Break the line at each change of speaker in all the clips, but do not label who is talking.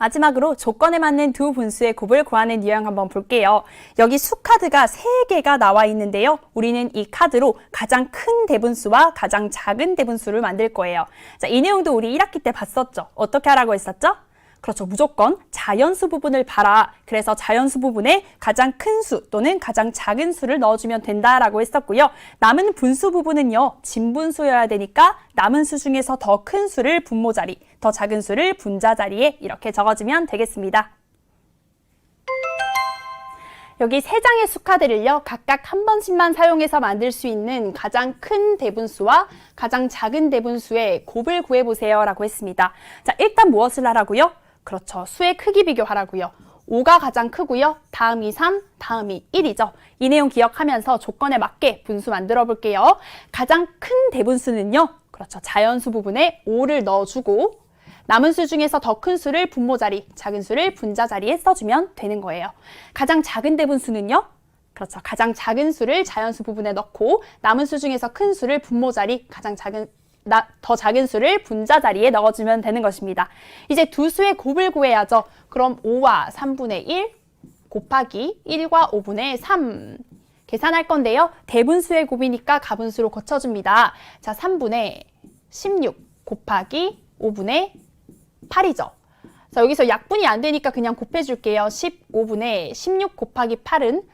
마지막으로 조건에 맞는 두 분수의 곱을 구하는 유형 한번 볼게요. 여기 수 카드가 세개가 나와 있는데요. 우리는 이 카드로 가장 큰 대분수와 가장 작은 대분수를 만들 거예요. 자, 이 내용도 우리 1학기 때 봤었죠. 어떻게 하라고 했었죠? 그렇죠. 무조건 자연수 부분을 봐라. 그래서 자연수 부분에 가장 큰 수 또는 가장 작은 수를 넣어주면 된다라고 했었고요. 남은 분수 부분은요. 진분수여야 되니까 남은 수 중에서 더 큰 수를 분모 자리, 더 작은 수를 분자 자리에 이렇게 적어주면 되겠습니다. 여기 세 장의 수카드를요, 각각 한 번씩만 사용해서 만들 수 있는 가장 큰 대분수와 가장 작은 대분수의 곱을 구해보세요 라고 했습니다. 자, 일단 무엇을 하라고요? 그렇죠. 수의 크기 비교하라고요. 5가 가장 크고요. 다음이 3, 다음이 1이죠. 이 내용 기억하면서 조건에 맞게 분수 만들어 볼게요. 가장 큰 대분수는요. 그렇죠. 자연수 부분에 5를 넣어주고 남은 수 중에서 더 큰 수를 분모 자리, 작은 수를 분자 자리에 써주면 되는 거예요. 가장 작은 대분수는요. 그렇죠. 가장 작은 수를 자연수 부분에 넣고 남은 수 중에서 큰 수를 분모 자리, 가장 작은 나, 더 작은 수를 분자 자리에 넣어주면 되는 것입니다. 이제 두 수의 곱을 구해야죠. 그럼 5와 3분의 1 곱하기 1과 5분의 3 계산할 건데요. 대분수의 곱이니까 가분수로 고쳐줍니다. 자, 3분의 16 곱하기 5분의 8이죠. 자, 여기서 약분이 안 되니까 그냥 곱해줄게요. 15분의 16 곱하기 8은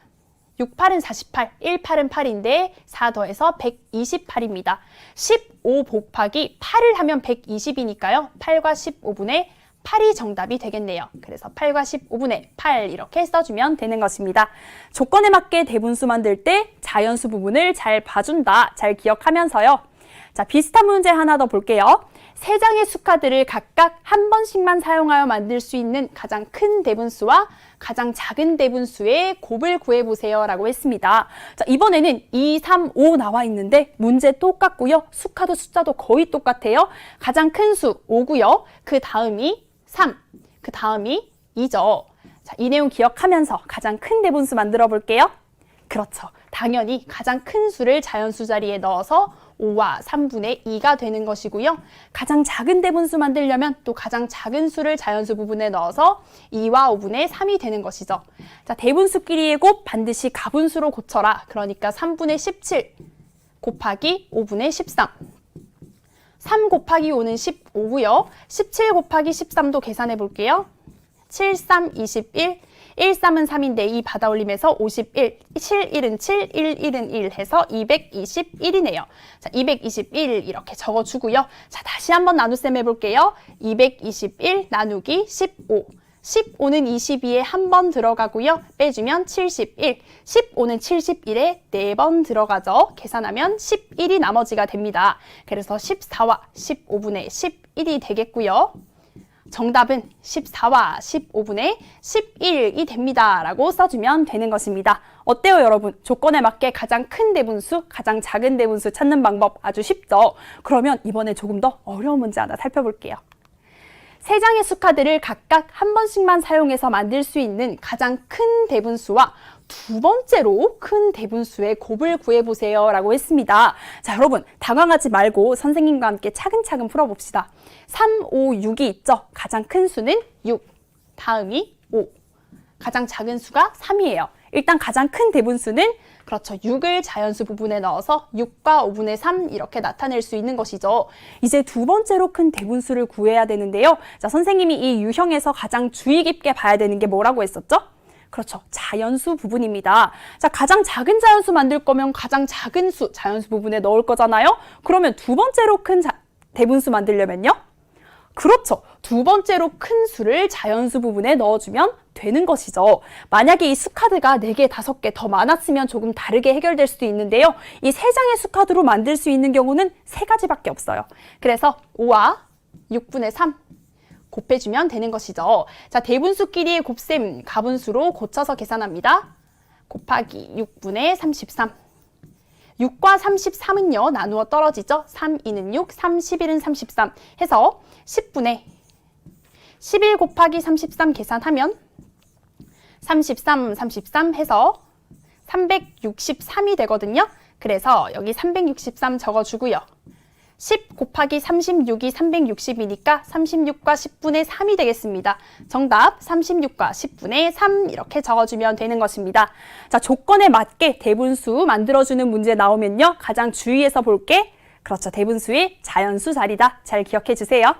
6, 8은 48, 1, 8은 8인데 4 더해서 128입니다. 15 곱하기 8을 하면 120이니까요. 8과 15분의 8이 정답이 되겠네요. 그래서 8과 15분의 8 이렇게 써주면 되는 것입니다. 조건에 맞게 대분수 만들 때 자연수 부분을 잘 봐준다. 잘 기억하면서요. 자, 비슷한 문제 하나 더 볼게요. 세 장의 수카드를 각각 한 번씩만 사용하여 만들 수 있는 가장 큰 대분수와 가장 작은 대분수의 곱을 구해보세요 라고 했습니다. 자, 이번에는 2, 3, 5 나와 있는데 문제 똑같고요. 수카드 숫자도 거의 똑같아요. 가장 큰 수 5고요. 그 다음이 3, 그 다음이 2죠. 자, 이 내용 기억하면서 가장 큰 대분수 만들어 볼게요. 그렇죠. 당연히 가장 큰 수를 자연수 자리에 넣어서 5와 3분의 2가 되는 것이고요. 가장 작은 대분수 만들려면 또 가장 작은 수를 자연수 부분에 넣어서 2와 5분의 3이 되는 것이죠. 자, 대분수끼리의 곱 반드시 가분수로 고쳐라. 그러니까 3분의 17 곱하기 5분의 13. 3 곱하기 5는 15고요. 17 곱하기 13도 계산해 볼게요. 7, 3, 21. 1, 3은 3인데 2 받아 올림해서 51, 7, 1은 7, 1, 1은 1 해서 221이네요. 자, 221 이렇게 적어주고요. 자, 다시 한번 나눗셈 해볼게요. 221 나누기 15. 15는 22에 한 번 들어가고요. 빼주면 71. 15는 71에 네 번 들어가죠. 계산하면 11이 나머지가 됩니다. 그래서 14와 15분의 11이 되겠고요. 정답은 14와 15분의 11이 됩니다. 라고 써주면 되는 것입니다. 어때요, 여러분? 조건에 맞게 가장 큰 대분수, 가장 작은 대분수 찾는 방법 아주 쉽죠? 그러면 이번에 조금 더 어려운 문제 하나 살펴볼게요. 세 장의 수카드를 각각 한 번씩만 사용해서 만들 수 있는 가장 큰 대분수와 두 번째로 큰 대분수의 곱을 구해보세요 라고 했습니다. 자, 여러분, 당황하지 말고 선생님과 함께 차근차근 풀어봅시다. 3, 5, 6이 있죠? 가장 큰 수는 6, 다음이 5, 가장 작은 수가 3이에요. 일단 가장 큰 대분수는 그렇죠. 6을 자연수 부분에 넣어서 6과 5분의 3 이렇게 나타낼 수 있는 것이죠. 이제 두 번째로 큰 대분수를 구해야 되는데요. 자, 선생님이 이 유형에서 가장 주의 깊게 봐야 되는 게 뭐라고 했었죠? 그렇죠. 자연수 부분입니다. 자, 가장 작은 자연수 만들 거면 가장 작은 수 자연수 부분에 넣을 거잖아요. 그러면 두 번째로 큰 자- 대분수 만들려면요? 그렇죠. 두 번째로 큰 수를 자연수 부분에 넣어주면 되는 것이죠. 만약에 이 수카드가 4개, 5개 더 많았으면 조금 다르게 해결될 수도 있는데요. 이세 장의 수카드로 만들 수 있는 경우는 세 가지밖에 없어요. 그래서 5와 6분의 3 곱해주면 되는 것이죠. 자, 대분수끼리의 곱셈 가분수로 고쳐서 계산합니다. 곱하기 6분의 33. 6과 33은요, 나누어 떨어지죠? 3, 2는 6, 3, 11은 33 해서 10분의 11 곱하기 33 계산하면 33, 33 해서 363이 되거든요. 그래서 여기 363 적어주고요. 10 곱하기 36이 360이니까 36과 10분의 3이 되겠습니다. 정답 36과 10분의 3 이렇게 적어주면 되는 것입니다. 자, 조건에 맞게 대분수 만들어주는 문제 나오면요. 가장 주의해서 볼게. 그렇죠. 대분수의 자연수 자리다. 잘 기억해 주세요.